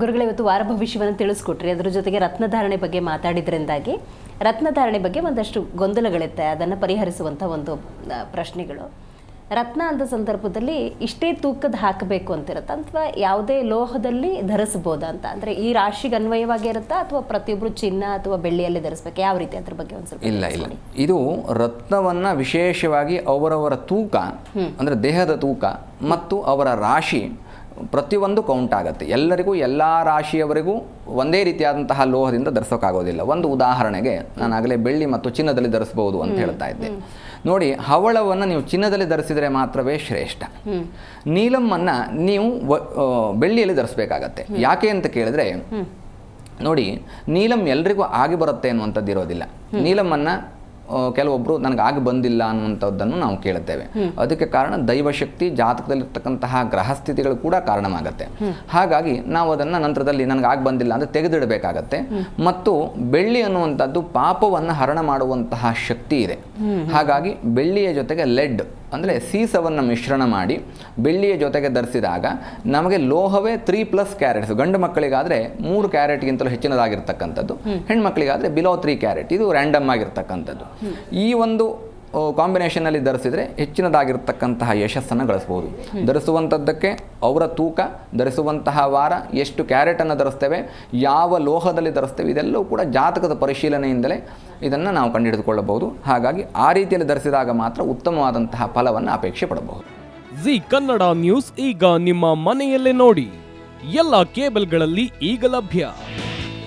ಗುರುಗಳು ಇವತ್ತು ವಾರ ಭವಿಷ್ಯವನ್ನು ತಿಳಿಸ್ಕೊಟ್ರಿ. ಅದರ ಜೊತೆಗೆ ರತ್ನಧಾರಣೆ ಬಗ್ಗೆ ಮಾತಾಡಿದ್ರಿಂದಾಗಿ ರತ್ನಧಾರಣೆ ಬಗ್ಗೆ ಒಂದಷ್ಟು ಗೊಂದಲಗಳಿರುತ್ತೆ ಅದನ್ನು ಪರಿಹರಿಸುವಂಥ ಒಂದು ಪ್ರಶ್ನೆಗಳು. ರತ್ನ ಅಂತ ಸಂದರ್ಭದಲ್ಲಿ ಇಷ್ಟೇ ತೂಕದ ಹಾಕಬೇಕು ಅಂತಿರುತ್ತಾ? ಅಥವಾ ಯಾವುದೇ ಲೋಹದಲ್ಲಿ ಧರಿಸ್ಬೋದಾ ಅಂತ? ಅಂದರೆ ಈ ರಾಶಿಗೆ ಅನ್ವಯವಾಗಿ ಇರುತ್ತಾ? ಅಥವಾ ಪ್ರತಿಯೊಬ್ಬರು ಚಿನ್ನ ಅಥವಾ ಬೆಳ್ಳಿಯಲ್ಲಿ ಧರಿಸ್ಬೇಕು? ಯಾವ ರೀತಿ ಅದ್ರ ಬಗ್ಗೆ ಒಂದು ಸ್ವಲ್ಪ ಇಲ್ಲ ಇಲ್ಲ. ಇದು ರತ್ನವನ್ನು ವಿಶೇಷವಾಗಿ ಅವರವರ ತೂಕ ಅಂದರೆ ದೇಹದ ತೂಕ ಮತ್ತು ಅವರ ರಾಶಿ ಪ್ರತಿಯೊಂದು ಕೌಂಟ್ ಆಗುತ್ತೆ. ಎಲ್ಲರಿಗೂ ಎಲ್ಲ ರಾಶಿಯವರಿಗೂ ಒಂದೇ ರೀತಿಯಾದಂತಹ ಲೋಹದಿಂದ ಧರಿಸೋಕ್ಕಾಗೋದಿಲ್ಲ ಒಂದು ಉದಾಹರಣೆಗೆ ನಾನು ಆಗಲೇ ಬೆಳ್ಳಿ ಮತ್ತು ಚಿನ್ನದಲ್ಲಿ ಧರಿಸಬಹುದು ಅಂತ ಹೇಳ್ತಾ ಇದ್ದೆ. ನೋಡಿ ಹವಳವನ್ನು ನೀವು ಚಿನ್ನದಲ್ಲಿ ಧರಿಸಿದರೆ ಮಾತ್ರವೇ ಶ್ರೇಷ್ಠ. ನೀಲಮ್ಮನ್ನು ನೀವು ಬೆಳ್ಳಿಯಲ್ಲಿ ಧರಿಸಬೇಕಾಗತ್ತೆ. ಯಾಕೆ ಅಂತ ಕೇಳಿದ್ರೆ ನೋಡಿ ನೀಲಂ ಎಲ್ರಿಗೂ ಆಗಿ ಬರುತ್ತೆ ಅನ್ನುವಂಥದ್ದು ಇರೋದಿಲ್ಲ ನೀಲಮನ್ನ ಆ, ಕೆಲವೊಬ್ರು ನನಗೆ ಆಗಿ ಬಂದಿಲ್ಲ ಅನ್ನುವಂಥದ್ದನ್ನು ನಾವು ಕೇಳುತ್ತೇವೆ. ಅದಕ್ಕೆ ಕಾರಣ ದೈವಶಕ್ತಿ ಜಾತಕದಲ್ಲಿರ್ತಕ್ಕಂತಹ ಗ್ರಹಸ್ಥಿತಿಗಳು ಕೂಡ ಕಾರಣವಾಗುತ್ತೆ. ಹಾಗಾಗಿ ನಾವು ಅದನ್ನು ನಂತರದಲ್ಲಿ ನನಗೆ ಆಗಿ ಬಂದಿಲ್ಲ ಅಂದರೆ ತೆಗೆದಿಡಬೇಕಾಗತ್ತೆ. ಮತ್ತು ಬೆಳ್ಳಿ ಅನ್ನುವಂಥದ್ದು ಪಾಪವನ್ನು ಹರಣ ಮಾಡುವಂತಹ ಶಕ್ತಿ ಇದೆ. ಹಾಗಾಗಿ ಬೆಳ್ಳಿಯ ಜೊತೆಗೆ ಲೆಡ್ ಅಂದರೆ ಸೀಸವನ್ನು ಮಿಶ್ರಣ ಮಾಡಿ ಬೆಳ್ಳಿಯ ಜೊತೆಗೆ ಧರಿಸಿದಾಗ ನಮಗೆ ಲೋಹವೇ ತ್ರೀ ಪ್ಲಸ್ ಕ್ಯಾರೆಟ್ಸ್ ಗಂಡು ಮಕ್ಕಳಿಗಾದರೆ ಮೂರು ಕ್ಯಾರೆಟ್ಗಿಂತಲೂ ಹೆಚ್ಚಿನದಾಗಿರ್ತಕ್ಕಂಥದ್ದು. ಹೆಣ್ಮಕ್ಳಿಗಾದರೆ ಬಿಲೋ ತ್ರೀ ಕ್ಯಾರೆಟ್ ಇದು ರ್ಯಾಂಡಮ್ ಆಗಿರ್ತಕ್ಕಂಥದ್ದು. ಈ ಒಂದು ಕಾಂಬಿನೇಷನಲ್ಲಿ ಧರಿಸಿದರೆ ಹೆಚ್ಚಿನದಾಗಿರ್ತಕ್ಕಂತಹ ಯಶಸ್ಸನ್ನು ಗಳಿಸ್ಬೋದು. ಧರಿಸುವಂಥದ್ದಕ್ಕೆ ಅವರ ತೂಕ ಧರಿಸುವಂತಹ ವಾರ ಎಷ್ಟು ಕ್ಯಾರೆಟನ್ನು ಧರಿಸ್ತೇವೆ ಯಾವ ಲೋಹದಲ್ಲಿ ಧರಿಸ್ತೇವೆ ಇದೆಲ್ಲವೂ ಕೂಡ ಜಾತಕದ ಪರಿಶೀಲನೆಯಿಂದಲೇ ಇದನ್ನು ನಾವು ಕಂಡುಹಿಡಿದುಕೊಳ್ಳಬಹುದು. ಹಾಗಾಗಿ ಆ ರೀತಿಯಲ್ಲಿ ಧರಿಸಿದಾಗ ಮಾತ್ರ ಉತ್ತಮವಾದಂತಹ ಫಲವನ್ನು ಅಪೇಕ್ಷೆ ಪಡಬಹುದು. ಜಿ ಕನ್ನಡ ನ್ಯೂಸ್ ಈಗ ನಿಮ್ಮ ಮನೆಯಲ್ಲೇ ನೋಡಿ. ಎಲ್ಲ ಕೇಬಲ್ಗಳಲ್ಲಿ ಈಗ ಲಭ್ಯ.